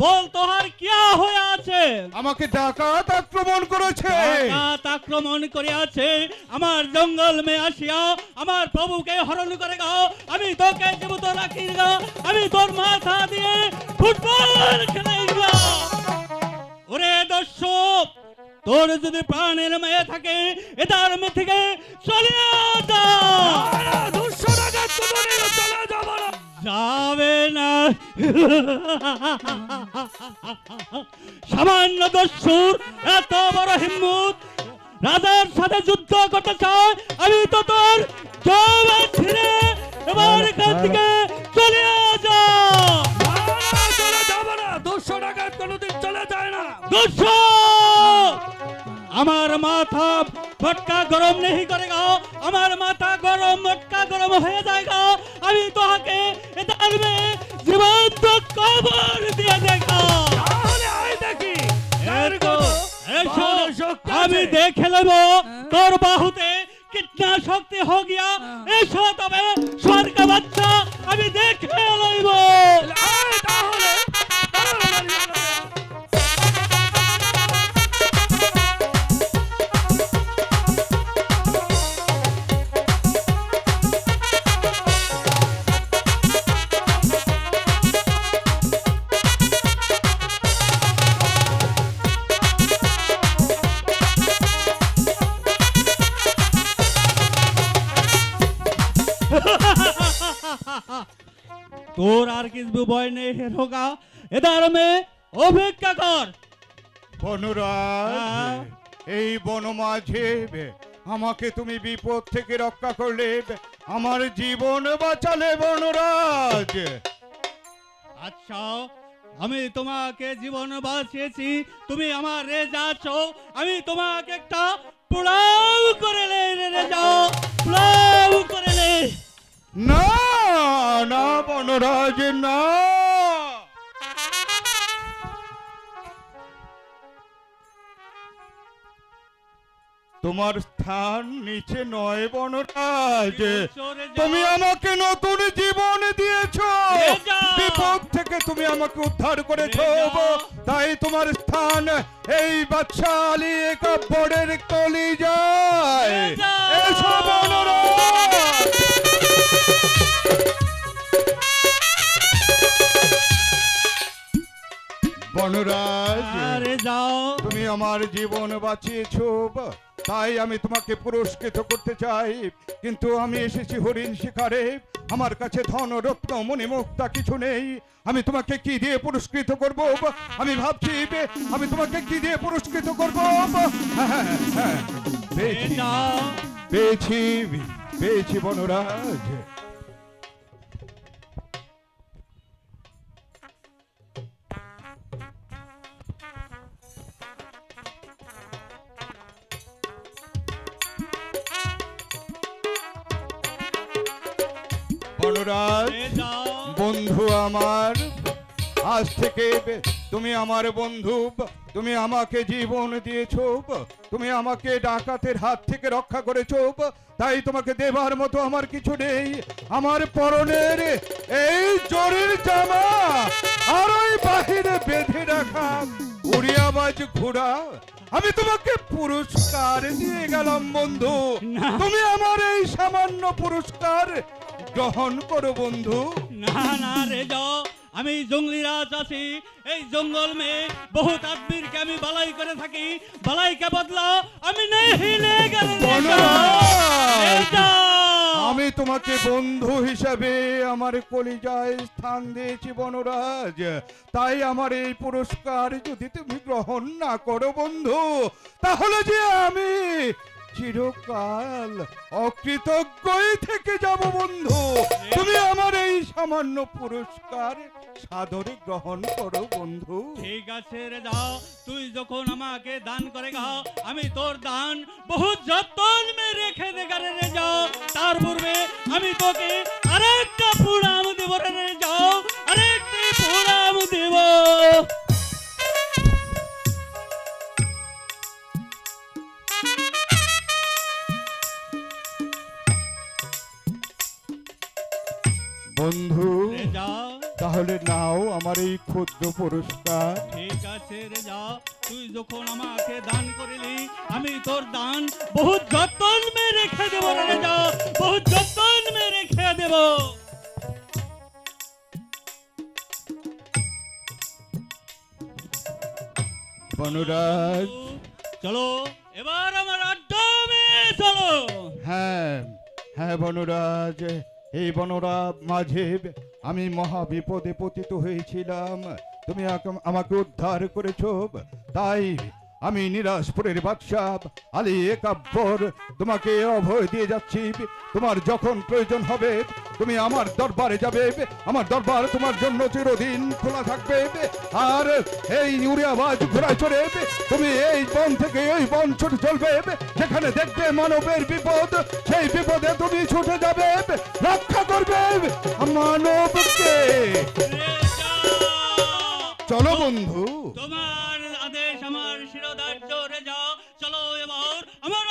বল তোহার কিয়া হয়ে আছে? আমাকে ডাকাত আক্রমণ করেছে। ডাকাত আক্রমণ করে আছে আমার জঙ্গল মে আসিয়া আমার প্রভুকে হরণ করে গাও। আমি তোকে জীবিত রাখি গা। আমি তোর মাথা দিয়ে ফুটবল খেলাই গা। ওরে দর্শক তোর যদি প্রাণের মেয়ে থাকে এটার মে থেকে চলে সামান্য দস্যুর এত বড় হিম্মত। রাজার সাথে যুদ্ধ করতে চায়, আমি তো তোর ছিঁড়ে এবার এখান থেকে চলে আমার মাথা মটকা গরম নেই করেগা আমার মাথা গরম মটকা গরম হয়ে যায়গা আমি তোহাকে এটার আমি দেখে নেব তোর বাহুতে কিতনা শক্তি হো গিয়া। এসো তবে স্বর্গ বাচ্চা আমি দেখে লইব। তোর আর কিছু ভয় নেই হোগা এদার মে অপেক্ষা কর। বনরাজ হ্যাঁ। এই বন মাঝে আমাকে তুমি বিপদ থেকে রক্ষা করলে আমার জীবন বাঁচালে বনরাজ। আচ্ছা আমি তোমাকে জীবন বাঁচিয়েছি তুমি আমার রেজা আছো আমি তোমাকে একটা পোড়াও করে লে রেজা পোড়াও করে না না না। তোমার স্থান নিচে নয় বনরাজ। তুমি আমাকে নতুন জীবন দিয়েছ। বিপদ থেকে তুমি আমাকে উদ্ধার করেছ। তাই তোমার স্থান এই বাচ্চা আলী কাপড়ের কলি যায় রেজা! এসো বনরাজ। বনরাজ আরে যাও। তুমি আমার জীবন বাঁচিয়েছো তাই আমি তোমাকে পুরস্কৃত করতে চাই। কিন্তু আমি এসেছি হরিণ শিকারে আমার কাছে ধন রত্ন মণিমুক্তা কিছু নেই। আমি তোমাকে কি দিয়ে পুরস্কৃত করব আমি ভাবছি আমি তোমাকে কি দিয়ে পুরস্কৃত করব হ্যাঁ, হ্যাঁ, হ্যাঁ, পেয়েছি। পেয়েছি পেয়েছি বনরাজ। যাও বন্ধু আমার আজ থেকে তুমি আমার বন্ধু তুমি আমাকে জীবন দিয়েছ তুমি আমাকে ডাকাতের হাত থেকে রক্ষা করেছ তাই তোমাকে দেবার মতো আমার কিছু নেই। আমার পরনের এই জরির জামা আর ওই বাহিরে বেঁধে রাখা উড়িয়াবাজ ঘোড়া আমি তোমাকে পুরস্কার দিয়ে গেলাম বন্ধু। তুমি আমার এই সামান্য পুরস্কার গ্রহণ করো বন্ধু। না না রে যাও আমি জঙ্গলি রাজ আছি। এই জঙ্গল মে বহুত আদমিরকে আমি বালাই করে থাকি। বালাইকে বদলা আমি! যাও। আমি তোমাকে বন্ধু হিসাবে আমার কলিজায় স্থান দিয়েছি বনরাজ। তাই আমার এই পুরস্কার যদি তুমি গ্রহণ না করো বন্ধু তাহলে যে আমি চিরকাল অকৃতজ্ঞই থেকে যাব, বন্ধু। তুমি আমার এই সামান্য পুরস্কার সাদরে গ্রহণ করো, বন্ধু। ঠিক আছে রে যাও তুই যখন আমাকে দান করে গাও আমি তোর দান বহুত যত্ন মে রেখে দে গারে রে যাও। তার পূর্বে আমি তোকে আরেকটা পুরাম দেব রে যাও। বন্ধু রে যাও তাহলে নাও আমার এই ক্ষুদ্র পুরস্কার। ঠিক আছে রে যা। তুই যখন আমাকে দান করিলি আমি তোর দান বহুত যত্ন মে রেখে দেবো রে যা। বহুত যত্ন মে রেখে দেব। বনরাজ। চলো এবার আমার আড্ডা চলো। হ্যাঁ হ্যাঁ বনরাজ। এই বনরা মাঝে আমি মহা বিপদে পতিত হয়েছিলাম। তুমি আমাকে উদ্ধার করেছ। তাই আমি নিরাজপুরের বাদশাহ আলী একাব্বর তোমাকে অভয় দিয়ে যাচ্ছি। তোমার যখন প্রয়োজন হবে তুমি আমার দরবারে যাবে। আমার দরবার তোমার জন্য চিরদিন খোলা থাকবে। আর এই উড়িয়াবাজ ঘোড়ায় চড়ে তুমি এই বন থেকে ওই বন ছুটে চলবে। যেখানে দেখবে মানবের বিপদ সেই বিপদে তুমি ছুটে যাবে। রক্ষা করবে মানবকে। চলো বন্ধু। তোমার আদেশ আমার শিরোধার্য রে যাও চলো এবার আমার